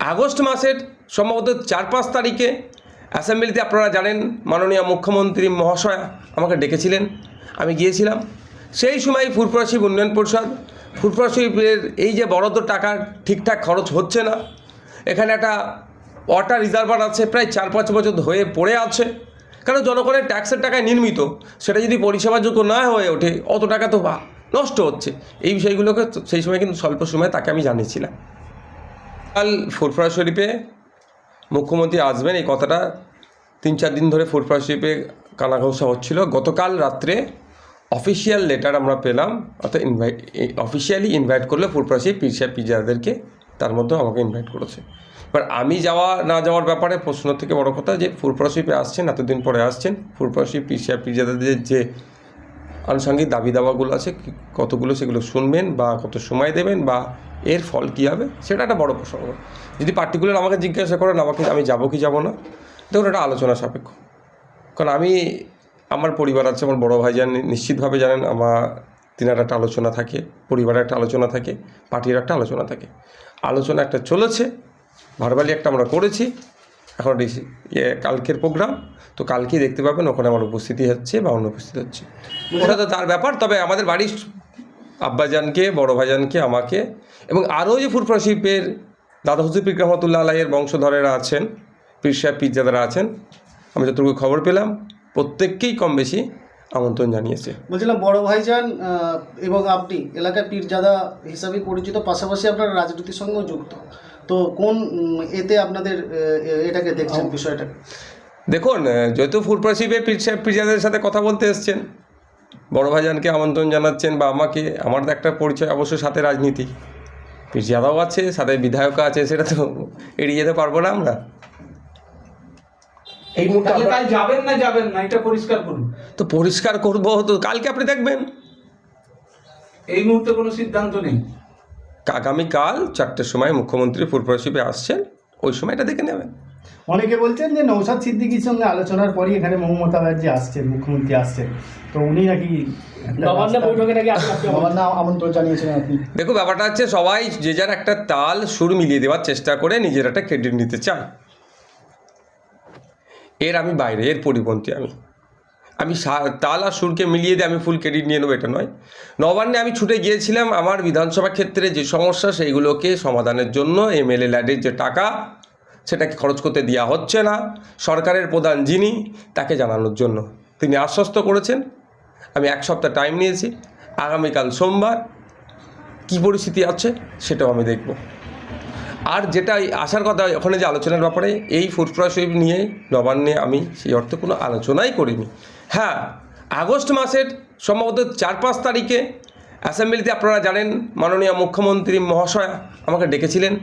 August মাসের সম্ভবত চার পাঁচ তারিখে অ্যাসেম্বলিতে আপনারা জানেন মাননীয় মুখ্যমন্ত্রী মহাশয়া আমাকে ডেকেছিলেন। আমি গিয়েছিলাম। সেই সময় ফুরফুরাশিব উন্নয়ন পরিষদ ফুরফুরাশিবের এই যে বরাদ্দ টাকা ঠিকঠাক খরচ হচ্ছে না, এখানে একটা ওয়াটার রিজার্ভার আছে, প্রায় চার পাঁচ বছর হয়ে পড়ে আছে। কারণ জনগণের ট্যাক্সের টাকায় নির্মিত, সেটা যদি পরিষেবাযোগ্য না হয়ে ওঠে, অত টাকা তো বা- নষ্ট হচ্ছে। এই বিষয়গুলোকে সেই সময় কিন্তু স্বল্প সময়ে তাকে আমি জানিয়েছিলাম। কাল ফুরফুরা শরীফে মুখ্যমন্ত্রী আসবেন, এই কথাটা তিন চার দিন ধরে ফুরফুরা শরীফে কানাঘোষা হচ্ছিল। গতকাল রাত্রে অফিসিয়াল লেটার আমরা পেলাম, অর্থাৎ ইনভাইট অফিসিয়ালি ইনভাইট করলে ফুরফুরা শরীফ পীর সাহেব পিজাদেরকে তার মধ্যেও আমাকে ইনভাইট করেছে। এবার আমি যাওয়া, না যাওয়ার ব্যাপারে প্রশ্ন থেকে বড় কথা যে ফুরফুরা শরীফে আসছেন, এতদিন পরে আসছেন, ফুরফুরা শরীফ পীর সাহেব পিজাদের যে আনুষঙ্গিক দাবি দাওয়াগুলো আছে কতগুলো সেগুলো শুনবেন বা কত সময় দেবেন বা এর ফল কী হবে, সেটা একটা বড় প্রসঙ্গ। যদি পার্টিকুলার আমাকে জিজ্ঞাসা করেন, আমাকে আমি যাব কি যাব না, দেখুন এটা আলোচনা সাপেক্ষ। কারণ আমি, আমার পরিবার আছে, আমার বড় ভাই জানেন নিশ্চিতভাবে জানেন আমার তিনার একটা আলোচনা থাকে, পরিবারের একটা আলোচনা থাকে, পার্টির একটা আলোচনা থাকে। আলোচনা একটা চলেছে ভারবালি একটা আমরা করেছি এখন ইয়ে কালকের প্রোগ্রাম তো কালকেই দেখতে পাবেন, ওখানে আমার উপস্থিতি হচ্ছে বা অনুপস্থিত হচ্ছে। ওটা তো তার ব্যাপার, তবে আমাদের বাড়ির আব্বাজানকে, বড় ভাইজানকে, আমাকে এবং আরও যে ফুরফুরা শিল্পের দাদা হুজুর পিক রহমতুল্লাহ আলাইয়ের বংশধরেরা আছেন, পীর সাহেব পিজ্জাদারা আছেন, আমি যতটুকু খবর পেলাম, প্রত্যেককেই কম বেশি আমন্ত্রণ জানিয়েছে। বলছিলাম, বড় ভাইজান এবং আপনি এলাকায় পীরজাদা হিসাবে পরিচিত, পাশাপাশি আপনার রাজনীতির সঙ্গেও যুক্ত। তো কোন এতে আপনাদের এটাকে দেখছেন বিষয়টাকে? দেখুন যেহেতু ফুরফুরা শিল্পের পীর সাথে কথা বলতে এসছেন বড় ভাইজানকে আমন্ত্রণ জানাচ্ছেন বা আমাকে আমার তো একটা পরিচয় অবশ্যই সাথে রাজনীতি। পিরজাদাও আছে সাথে বিধায়ক আছে সেটা তো এড়িয়ে যেতে পারব না আমরা। এই মুহূর্তে যাবেন না যাবেন না? এটা পরিষ্কার করুন। তো পরিষ্কার করব তো কালকে আপনি দেখবেন। এই মুহূর্তে কোনো সিদ্ধান্ত নেই। আগামীকাল চারটের সময় মুখ্যমন্ত্রী ফুরফুরাশিপে আসছেন ওই সময় এটা দেখে নেবেন। অনেকে বলছেন যে নৌসাদ সিদ্দিকির সঙ্গে আলোচনার পরই এখানে মমতা ব্যানার্জি আসছেন মুখ্যমন্ত্রী আসছেন। তো উনি নাকি দেখো ব্যাপারটা হচ্ছে সবাই যে যার একটা তাল সুর মিলিয়ে দেওয়ার চেষ্টা করে নিজের একটা ক্রেডিট নিতে চায়। এর আমি বাইরে এর পরিপন্থী আমি। আমি তাল আর সুরকে মিলিয়ে দিয়ে আমি ফুল ক্রেডিট নিয়ে নেব, এটা নয়। নবান্নে আমি ছুটে গিয়েছিলাম আমার বিধানসভা ক্ষেত্রে যে সমস্যা, সেইগুলোকে সমাধানের জন্য এমএলএ ল্যাডের যে টাকা, সেটাকে খরচ করতে দেওয়া হচ্ছে না। সরকারের প্রধান যিনি, তাকে জানানোর জন্য। তিনি আশ্বস্ত করেছেন। আমি এক সপ্তাহ টাইম নিয়েছি। আগামীকাল সোমবার কী পরিস্থিতি আছে, সেটাও আমি দেখব। আর যেটা আসার কথা, ওখানে যে আলোচনার ব্যাপারে, এই ফুরফুরা শরীফ নিয়ে নবান্নে আমি সেই অর্থে কোনো আলোচনাই করিনি। হ্যাঁ আগস্ট মাসের সম্ভবত চার পাঁচ তারিখে অ্যাসেম্বলিতে আপনারা জানেন মাননীয় মুখ্যমন্ত্রী মহাশয়া আমাকে ডেকেছিলেন।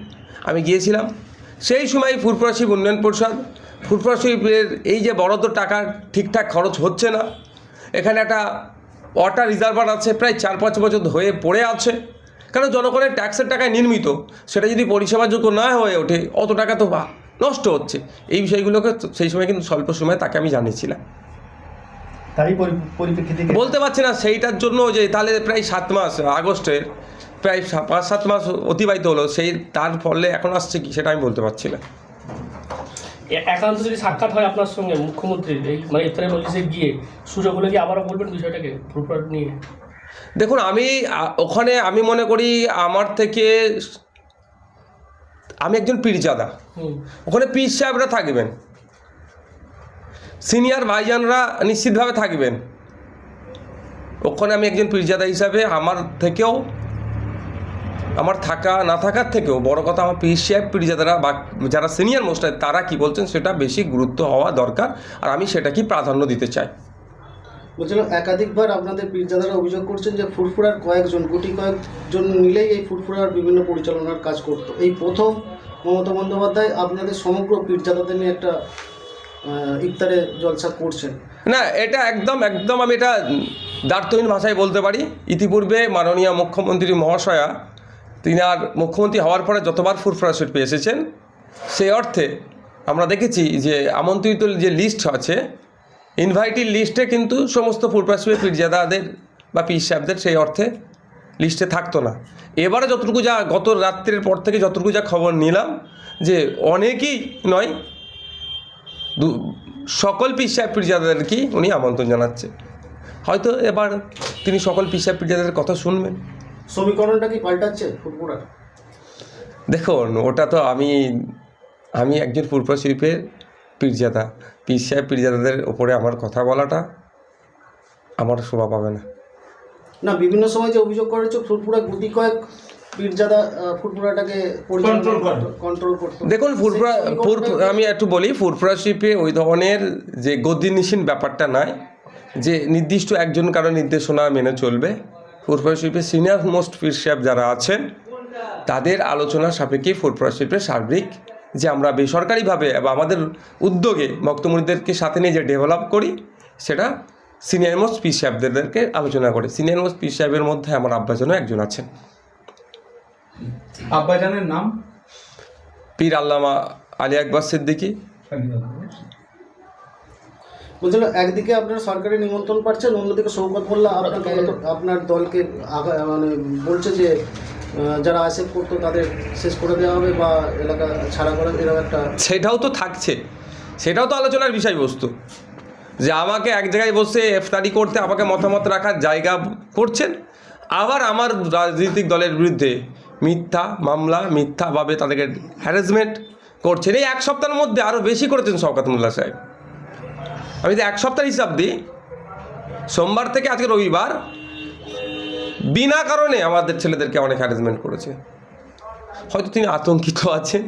আমি গিয়েছিলাম। সেই সময় ফুরফুরা শিব উন্নয়ন পরিষদ ফুরফুরা শরীফের এই যে বরাদ্দ টাকা ঠিকঠাক খরচ হচ্ছে না, এখানে একটা ওয়াটার রিজার্ভার আছে, প্রায় চার পাঁচ বছর হয়ে পড়ে আছে। কারণ জনগণের ট্যাক্সের টাকায় নির্মিত, সেটা যদি পরিষেবাযোগ্য না হয়ে ওঠে, অত টাকা তো বা- নষ্ট হচ্ছে। এই বিষয়গুলোকে সেই সময় কিন্তু স্বল্প সময়ে তাকে আমি জানিয়েছিলাম। তারই পরিপ্রেক্ষিতে বলতে পারছি না সেইটার জন্য যে তাহলে প্রায় সাত মাস আগস্টের প্রায় পাঁচ সাত মাস অতিবাহিত হলো সেই তার ফলে এখন আসছে কি সেটা আমি বলতে পারছি না। একান্ত যদি সাক্ষাৎ হয় আপনার সঙ্গে মুখ্যমন্ত্রীর এই মানে ইফতারের মজলিসে গিয়ে সুযোগ হলে কি আবারও বলবেন বিষয়টাকে ফুরফুরা নিয়ে? দেখুন আমি ওখানে আমি মনে করি আমার থেকে আমি একজন পীরজাদা। ওখানে পীর সাহেবরা থাকবেন। সিনিয়র ভাইজানরা নিশ্চিতভাবে থাকবেন। ওখানে আমি একজন পীরজাদা হিসাবে আমার থেকেও, আমার থাকা, না থাকার থেকেও বড় কথা আমার পীর পীরজাদারা বা যারা সিনিয়র মোস্ট তারা কি বলছেন সেটা বেশি গুরুত্ব হওয়া দরকার আর আমি সেটাকেই প্রাধান্য দিতে চাই। বলছিলাম, একাধিকবার আপনাদের পীরজাদারা অভিযোগ করছেন যে ফুরফুরার কয়েকজন, গুটি কয়েকজন মিলেই এই ফুরফুরার বিভিন্ন পরিচালনার কাজ করতো। এই প্রথম মমতা বন্দ্যোপাধ্যায় আপনাদের সমগ্র পীরজাদাদের নিয়ে একটা ইফতারে জলসা করছেন। না, এটা একদম একদম আমি এটা দ্বার্থহীন ভাষায় বলতে পারি। ইতিপূর্বে মাননীয় মুখ্যমন্ত্রী মহাশয়া, তিনি আর মুখ্যমন্ত্রী হওয়ার পরে যতবার ফুরফুরা শিল্পে এসেছেন, সেই অর্থে আমরা দেখেছি যে আমন্ত্রিত যে লিস্ট আছে ইনভাইটির লিস্টে কিন্তু সমস্ত ফুরফুরা শিল্পের পীরজাদাদের বা পীর সাহেবদের সেই অর্থে লিস্টে থাকতো না। এবারে যতটুকু যা গত রাত্রের পর থেকে যতটুকু যা খবর নিলাম, যে অনেকেই নয় দু সকল পিসাব পীরজাদাদেরকেই উনি আমন্ত্রণ জানাচ্ছে। হয়তো এবার তিনি সকল পিসাব পীরজাদাদের কথা শুনবেন। সমীকরণটা কি পাল্টাচ্ছে ফুরফুরার দেখুন ওটা তো আমি আমি একজন পূর্ব শিল্পের পীরজাদা। পীর সাহেব পীরজাদাদের ওপরে আমার কথা বলাটা আমার শোভা পাবে না। না বিভিন্ন সময় যে অভিযোগ করা হচ্ছে ফুরফুরা গুটি কয়েক দেখুন আমি একটু বলি ফুরফুরা শিল্পে ওই ধরনের যে গদিনিসীন ব্যাপারটা নয় যে নির্দিষ্ট একজন কারও নির্দেশনা মেনে চলবে। ফুরফুরা শিল্পের সিনিয়র মোস্ট পীর সাহেব যারা আছেন তাদের আলোচনা সাপেক্ষে ফুরফুরা শিল্পের সার্বিক যে আমরা বেসরকারিভাবে বা আমাদের উদ্যোগে ভক্তমণিদেরকে সাথে নিয়ে যে ডেভেলপ করি সেটা সিনিয়র মোস্ট পীর সাহেবদেরকে আলোচনা করে। সিনিয়র মোস্ট পীর সাহেবের মধ্যে আমার আব্বাজনও একজন আছেন। আব্বাজানের নাম? পীর আল্লামা আলী আকবর সিদ্দিকী। বলছিল একদিকে আপনার সরকারি নিমন্ত্রণ পাচ্ছেন অন্যদিকে সৌকত মোল্লা আপনাকে আপনার দলকে মানে বলছে যে যারা আইসেফ করতো তাদের শেষ করে দেওয়া হবে বা এলাকা ছাড়া করে এরকম একটা সেটাও তো থাকছে। সেটাও তো আলোচনার বিষয়বস্তু। যে আমাকে এক জায়গায় বসে ইফতারি করতে আমাকে মতামত রাখার জায়গা করছেন আবার আমার রাজনৈতিক দলের বিরুদ্ধে মিথ্যা মামলা, মিথ্যাভাবে তাদেরকে হ্যারাসমেন্ট করছেন। এই এক সপ্তাহের মধ্যে আরও বেশি করেছেন শওকাত মোল্লা সাহেব। আমি যদি এক সপ্তাহের হিসাব দিই, সোমবার থেকে আজকে রবিবার, বিনা কারণে আমাদের ছেলেদেরকে অনেক হ্যারাসমেন্ট করেছে। হয়তো তিনি আতঙ্কিত আছেন,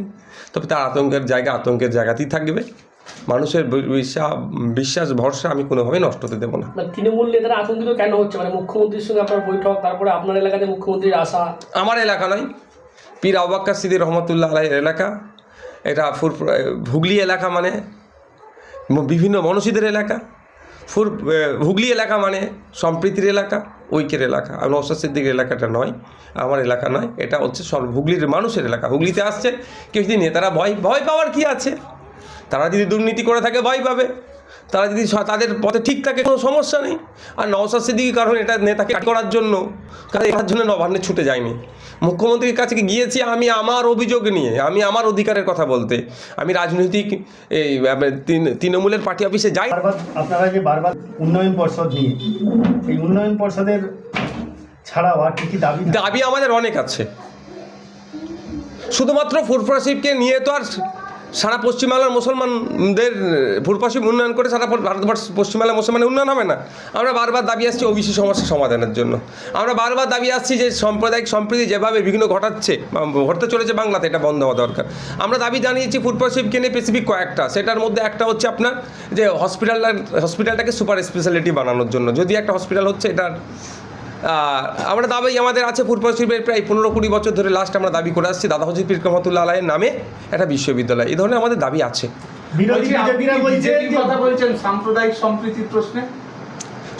তবে তার আতঙ্কের জায়গা আতঙ্কের জায়গাতেই থাকবে। মানুষের বিশ্বাস বিশ্বাস ভরসা আমি কোনোভাবেই নষ্ট হতে দেবো না। তৃণমূল নেতারা আতঙ্কিত কেন হচ্ছে? মানে মুখ্যমন্ত্রীর সঙ্গে আপনার বৈঠক তারপরে আপনার এলাকাতে মুখ্যমন্ত্রীর আসা আমার এলাকা নয় পীর আবাক্কা সিদ্দি রহমতুল্লাহ আলাইয়ের এলাকা। এটা ফুর হুগলি এলাকা মানে বিভিন্ন মনসিদের এলাকা। ফুর হুগলি এলাকা মানে সম্প্রীতির এলাকা ঐক্যের এলাকা। আর নৌসাদ সিদ্দিকের এলাকাটা নয় আমার এলাকা নয় এটা হচ্ছে সর্ব হুগলির মানুষের এলাকা। হুগলিতে আসছে কেউ যদি নেতারা ভয় ভয় পাওয়ার কি আছে? তারা যদি দুর্নীতি করে থাকে ভয় পাবে। তারা যদি তাদের পথে ঠিক থাকে কোনো সমস্যা নেই। আর নওসাদ সিদ্দিকি কারণ এটা নেতাকে কাট করার জন্য কারণ এটার জন্য নবান্নে ছুটে যায়নি। মুখ্যমন্ত্রীর কাছে গিয়েছি আমি আমার অভিযোগ নিয়ে আমি আমার অধিকারের কথা বলতে। আমি রাজনৈতিক এই তৃণমূলের পার্টি অফিসে যাই। বারবার আপনারা যে বারবার উন্নয়ন পর্ষদ নিয়ে এই উন্নয়ন পর্ষদের ছাড়াও আর কি কি দাবি দাবি আমাদের অনেক আছে। শুধুমাত্র ফুরফরাশিপকে নিয়ে তো আর সারা পশ্চিমবাংলার মুসলমানদের ফুরফরাশিপ উন্নয়ন করে সারা ভারতবর্ষ পশ্চিমবাংলার মুসলমানের উন্নয়ন হবে না। আমরা বারবার দাবি আসছি ওবিসি সমস্যা সমাধানের জন্য। আমরা বারবার দাবি আসছি যে সাম্প্রদায়িক সম্প্রীতি যেভাবে বিঘ্ন ঘটাচ্ছে ঘটতে চলেছে বাংলাতে, এটা বন্ধ হওয়া দরকার। আমরা দাবি জানিয়েছি ফুরফরাশিপকে নিয়ে স্পেসিফিক কয়েকটা। সেটার মধ্যে একটা হচ্ছে আপনার যে হসপিটাল হসপিটালটাকে সুপার স্পেশালিটি বানানোর জন্য। যদি একটা হসপিটাল হচ্ছে, এটার আমরা দাবি আমাদের আছে পূর্ব শিল্পের প্রায় পনেরো কুড়ি বছর ধরে লাস্ট আমরা দাবি করে আসছি দাদা হজির পীর রহমতুল্লাহ আলাইয়ের নামে একটা বিশ্ববিদ্যালয়। এই ধরনের আমাদের দাবি আছে। সাম্প্রদায়িক সম্প্রীতির প্রশ্নে?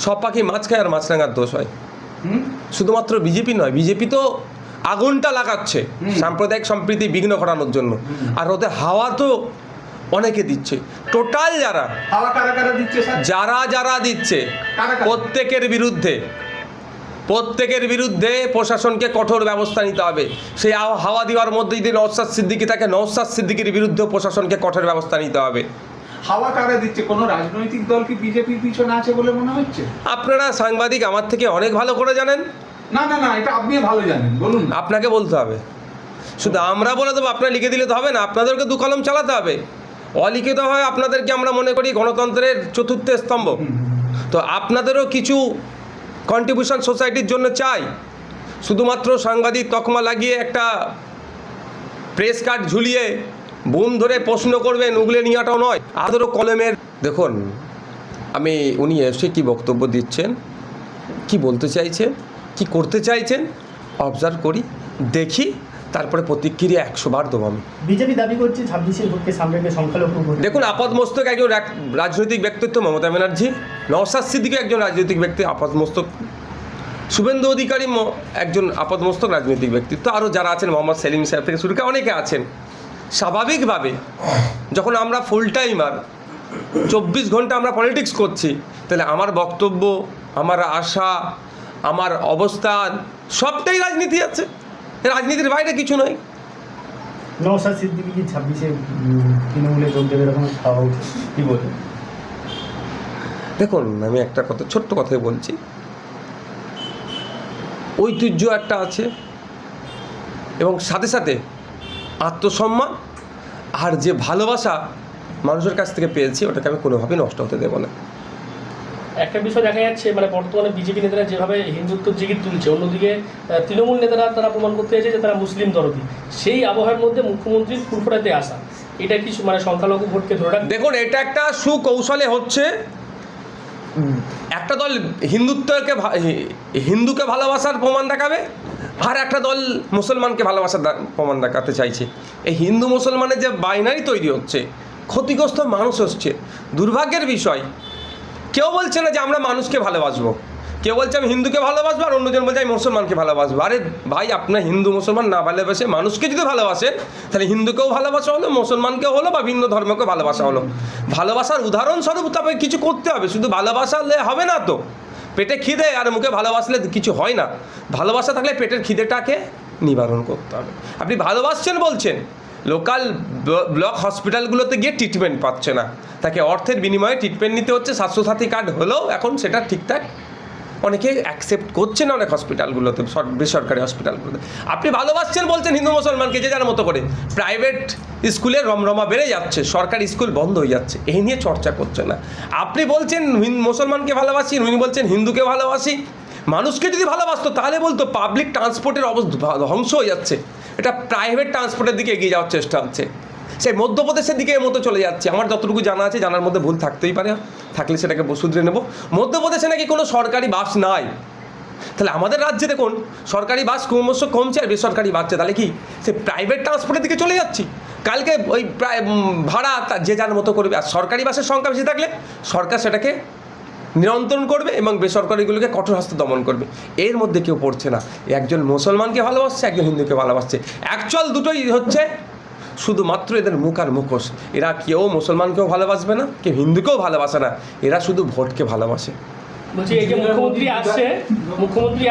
সব পাখি মাছ খায় আর মাছরাঙার দোষ হয়। শুধুমাত্র বিজেপি নয় বিজেপি তো আগুনটা লাগাচ্ছে সাম্প্রদায়িক সম্প্রীতি বিঘ্ন ঘটানোর জন্য। আর ওদের হাওয়া তো অনেকে দিচ্ছে। টোটাল যারা যারা যারা দিচ্ছে কারা কারা? প্রত্যেকের বিরুদ্ধে প্রত্যেকের বিরুদ্ধে প্রশাসনকে কঠোর ব্যবস্থা নিতে হবে। সেই হাওয়া- দেওয়ার মধ্যে যদি নৌসাদ সিদ্দিকি থাকে নৌসাদ সিদ্দিকির বিরুদ্ধে প্রশাসনকে কঠোর ব্যবস্থা নিতে হবে। হাওয়া কারা দিচ্ছে? কোনো রাজনৈতিক দল কি বিজেপির পিছনে আছে বলে মনে হচ্ছে? আপনারা সাংবাদিক আমার থেকে অনেক ভালো করে জানেন। না না না এটা আপনি ভালো জানেন বলুন আপনাকে বলতে হবে। শুধু আমরা বলে দেবো আপনারা লিখে দিলে তো হবে না আপনাদেরকে দু কলম চালাতে হবে। অলিখিত হয় আপনাদেরকে আমরা মনে করি গণতন্ত্রের চতুর্থ স্তম্ভ। তো আপনাদেরও কিছু কন্ট্রিবিউশন সোসাইটির জন্য চাই। শুধুমাত্র সাংবাদিক তকমা লাগিয়ে একটা প্রেস কার্ড ঝুলিয়ে বুম ধরে প্রশ্ন করবেন, উগলে নিয়াটাও নয়। আদরও কলমের দেখুন, আমি, উনি এসে কি বক্তব্য দিচ্ছেন, কি বলতে চাইছেন, কি করতে চাইছেন অবজার্ভ করি, দেখি। তারপরে প্রতিক্রিয়া একশো বার দেবো আমি। বিজেপি দাবি করছে ছাব্বিশের ভোটকে সামনে রেখে সংখ্যালঘু দেখুন আপাতমস্তক একজন রাজনৈতিক ব্যক্তিত্ব মমতা ব্যানার্জি। নওসাদ সিদ্দিকি একজন রাজনৈতিক ব্যক্তি আপাতমস্তক শুভেন্দু অধিকারী ম- একজন আপাতমস্তক রাজনৈতিক ব্যক্তিত্ব। আরও যারা আছেন মোহাম্মদ সেলিম সাহেব থেকে শুরু করে অনেকে আছেন। স্বাভাবিকভাবে যখন আমরা ফুল টাইমার চব্বিশ ঘণ্টা আমরা পলিটিক্স করছি তাহলে আমার বক্তব্য আমার আশা আমার অবস্থান সবটাই রাজনীতি আছে। রাজনীতির বাইরে কিছু নয় নৌসাদ সিদ্দিকি কি ছাব্বিশে তৃণমূলে যোগ দেবে এরকম খাওয়া উচিত কি বলবেন দেখুন আমি একটা কথা ছোট্ট কথাই বলছি। ঐতিহ্য একটা আছে এবং সাথে সাথে আত্মসম্মান আর যে ভালোবাসা মানুষের কাছ থেকে পেয়েছি ওটাকে আমি কোনোভাবেই নষ্ট হতে দেবো না। একটা বিষয় দেখা যাচ্ছে মানে বর্তমানে বিজেপি নেতারা যেভাবে হিন্দুত্ব জিগির তুলছে, অন্যদিকে তৃণমূল নেতারা তারা প্রমাণ করতে চাইছে যে তারা মুসলিম দরদি। সেই আবহাওয়ার মধ্যে মুখ্যমন্ত্রীর ফুরফুরাতে আসা। এটা কি মানে সংখ্যালঘু ভোটকে ধরে দেখুন, এটা একটা সুকৌশলে হচ্ছে একটা দল হিন্দুত্বকে হিন্দুকে ভালোবাসার প্রমাণ দেখাবে, আর একটা দল মুসলমানকে ভালোবাসার প্রমাণ দেখাতে চাইছে। এই হিন্দু মুসলমানের যে বাইনারি তৈরি হচ্ছে, ক্ষতিগ্রস্ত মানুষ হচ্ছে, দুর্ভাগ্যের বিষয়। কেউ বলছে না যে আমরা মানুষকে ভালোবাসবো। কেউ বলছে আমি হিন্দুকে ভালোবাসবো আর অন্যজন বলছে আমি মুসলমানকে ভালোবাসবো। আরে ভাই আপনার হিন্দু মুসলমান না ভালোবাসে মানুষকে যদি ভালোবাসেন, তাহলে হিন্দুকেও ভালোবাসা হলো, মুসলমানকেও হলো বা ভিন্ন ধর্মকেও ভালোবাসা হলো। ভালোবাসার উদাহরণস্বরূপ তবে কিছু করতে হবে, শুধু ভালোবাসালে হবে না তো। পেটে খিদে আর মুখে ভালোবাসলে কিছু হয় না। ভালোবাসা থাকলে পেটের খিদেটাকে নিবারণ করতে হবে। আপনি ভালোবাসছেন বলছেন লোকাল ব্লক হসপিটালগুলোতে গিয়ে ট্রিটমেন্ট পাচ্ছে না। তাকে অর্থের বিনিময়ে ট্রিটমেন্ট নিতে হচ্ছে, স্বাস্থ্যসাথী কার্ড হলেও এখন সেটা ঠিকঠাক। অনেকে অ্যাকসেপ্ট করছে না অনেক হসপিটালগুলোতে বেসরকারি হসপিটালগুলোতে। আপনি ভালোবাসছেন বলছেন হিন্দু মুসলমানকে, যে যার মতো করে। প্রাইভেট স্কুলে রমরমা বেড়ে যাচ্ছে, সরকারি স্কুল বন্ধ হয়ে যাচ্ছে এই নিয়ে চর্চা করছে না। আপনি বলছেন মুসলমানকে ভালোবাসি, উনি বলছেন হিন্দুকে ভালোবাসি। মানুষকে যদি ভালোবাসতো, তাহলে বলতো পাবলিক ট্রান্সপোর্টের অবস্থা ধ্বংস হয়ে যাচ্ছে। এটা প্রাইভেট ট্রান্সপোর্টের দিকে এগিয়ে যাওয়ার চেষ্টা হচ্ছে। সেই মধ্যপ্রদেশের দিকে এর মতো চলে যাচ্ছে। আমার যতটুকু জানা আছে, জানার মধ্যে ভুল থাকতেই পারে। থাকলে সেটাকে শুধরে নেব। মধ্যপ্রদেশে নাকি কোনো সরকারি বাস নাই? তাহলে আমাদের রাজ্যে দেখুন, সরকারি বাস ক্রমশ কমছে আর বেসরকারি বাড়ছে। তাহলে কি সে প্রাইভেট ট্রান্সপোর্টের দিকে চলে যাচ্ছি? কালকে ওই প্রায় ভাড়া যে যার মতো করবে। আর সরকারি বাসের সংখ্যা বেশি থাকলে সরকার সেটাকে নিয়ন্ত্রণ করবে এবং বেসরকারিগুলোকে কঠোর হস্তে দমন করবে। এর মধ্যে কেউ পড়ছে না। একজন মুসলমানকে ভালোবাসছে, একজন হিন্দুকে ভালোবাসছে। অ্যাকচুয়াল দুটোই হচ্ছে শুধুমাত্র এদের মুখ আর মুখোশ। এরা কেউ মুসলমানকেও ভালোবাসবে না, কেউ হিন্দুকেও ভালোবাসে না। এরা শুধু ভোটকে ভালোবাসে। মুখ্যমন্ত্রী আসছে, মুখ্যমন্ত্রী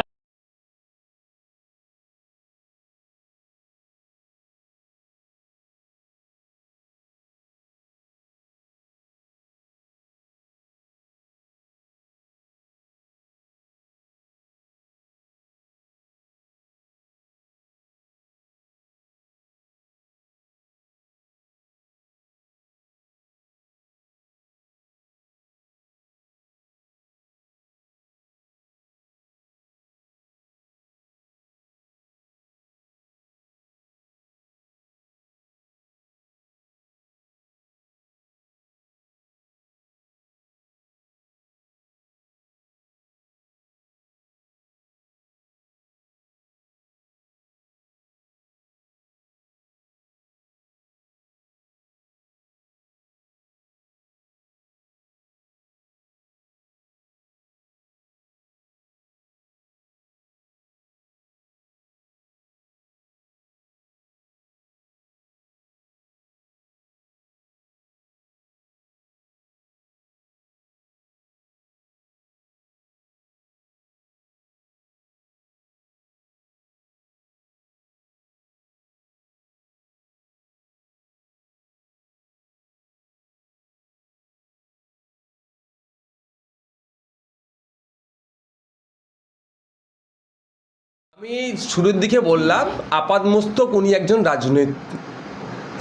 আমি শুরুর দিকে বললাম আপাদমস্তক উনি একজন রাজনৈতিক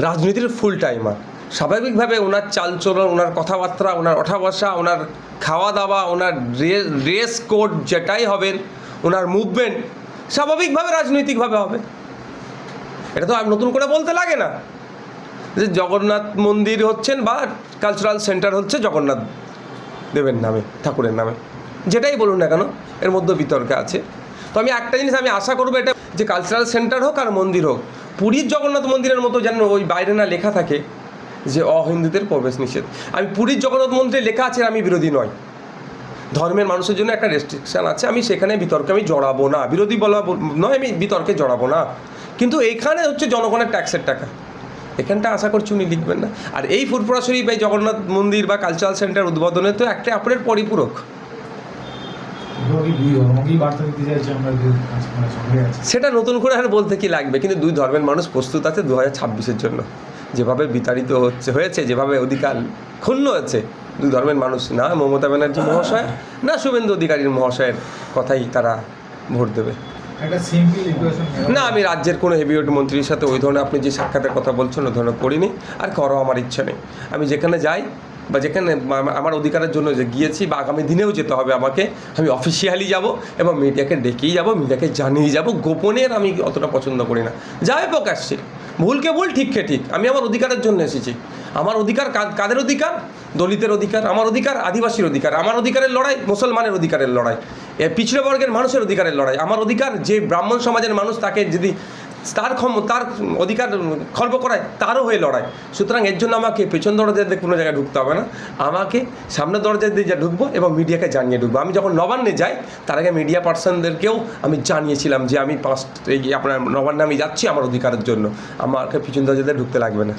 রাজনীতির ফুল টাইমার স্বাভাবিকভাবে ওনার চালচলন, ওনার কথাবার্তা, ওনার ওঠা বসা ওনার খাওয়া দাওয়া ওনার ড্রেস কোড যেটাই হবেন, ওনার মুভমেন্ট স্বাভাবিকভাবে রাজনৈতিকভাবে হবে। এটা তো আর নতুন করে বলতে লাগে না। যে জগন্নাথ মন্দির হচ্ছেন বা কালচারাল সেন্টার হচ্ছে জগন্নাথ দেবের নামে, ঠাকুরের নামে। যেটাই বলুন না কেন, এর মধ্যে বিতর্কে আছে। তো আমি একটা জিনিস আমি আশা করব এটা, যে কালচারাল সেন্টার হোক আর মন্দির হোক, পুরীর জগন্নাথ মন্দিরের মতো যেন ওই বাইরে না লেখা থাকে যে অহিন্দুদের প্রবেশ নিষেধ। আমি পুরীর জগন্নাথ মন্দিরে লেখা আছে আমি বিরোধী নয়। ধর্মের মানুষের জন্য একটা রেস্ট্রিকশান আছে, আমি সেখানে বিতর্কে আমি জড়াবো না। বিরোধী বলা নয়, আমি বিতর্কে জড়াবো না। কিন্তু এইখানে হচ্ছে জনগণের ট্যাক্সের টাকা। এখানটা আশা করছি উনি লিখবেন না। আর এই ফুরপুরা শরীফ, এই জগন্নাথ মন্দির বা কালচারাল সেন্টার উদ্বোধনে তো একটা অপরের পরিপূরক কি দুই ধর্মকেই বার্তা দিতে চাইছে আমরা যে মানে সঙ্গে আছি সেটা নতুন করে আর বলতে কি লাগবে? কিন্তু দুই ধর্মের মানুষ প্রস্তুত আছে দু হাজার ছাব্বিশের জন্য। যেভাবে বিতাড়িত হচ্ছে হয়েছে যেভাবে অধিকার ক্ষুণ্ণ হয়েছে দুই ধর্মের মানুষ না মমতা ব্যানার্জি মহাশয় না শুভেন্দু অধিকারীর মহাশয়ের কথাই তারা ভোট দেবে। না আমি রাজ্যের কোনো হেভিওয়েট মন্ত্রীর সাথে ওই ধরনের আপনি যে সাক্ষাতের কথা বলছেন ওই ধরনের করিনি। আর করো আমার ইচ্ছা নেই। আমি যেখানে যাই বা যেখানে আমার অধিকারের জন্য যে গিয়েছি বা আগামী দিনেও যেতে হবে আমাকে, আমি অফিসিয়ালি যাব এবং মিডিয়াকে ডেকেই যাব, মিডিয়াকে জানিয়ে যাব গোপনের আমি অতটা পছন্দ করি না। যাই প্রকাশ্যে ভুলকে ভুল, ঠিককে ঠিক। আমি আমার অধিকারের জন্য এসেছি। আমার অধিকার কাদের অধিকার? দলিতের অধিকার, আমার অধিকার আদিবাসীর অধিকার, আমার অধিকারের লড়াই মুসলমানের অধিকারের লড়াই। এ পিছড়ে বর্গের মানুষের অধিকারের লড়াই। আমার অধিকার যে ব্রাহ্মণ সমাজের মানুষ তাকে যদি তার ক্ষম, তার অধিকার খর্ব করায়, তারও হয়ে লড়াই। সুতরাং এর জন্য আমাকে পেছন দরজা দিয়ে কোনো জায়গায় ঢুকতে হবে না। আমাকে সামনে দরজা দিয়ে যা ঢুকবো এবং মিডিয়াকে জানিয়ে ঢুকবো। আমি যখন নবান্নে যাই, তার আগে মিডিয়া পার্সনদেরকেও আমি জানিয়েছিলাম যে আমি পাঁচ, এই আপনার নবান্নে আমি যাচ্ছি আমার অধিকারের জন্য। আমাকে পিছন দরজা দিয়ে ঢুকতে লাগবে না।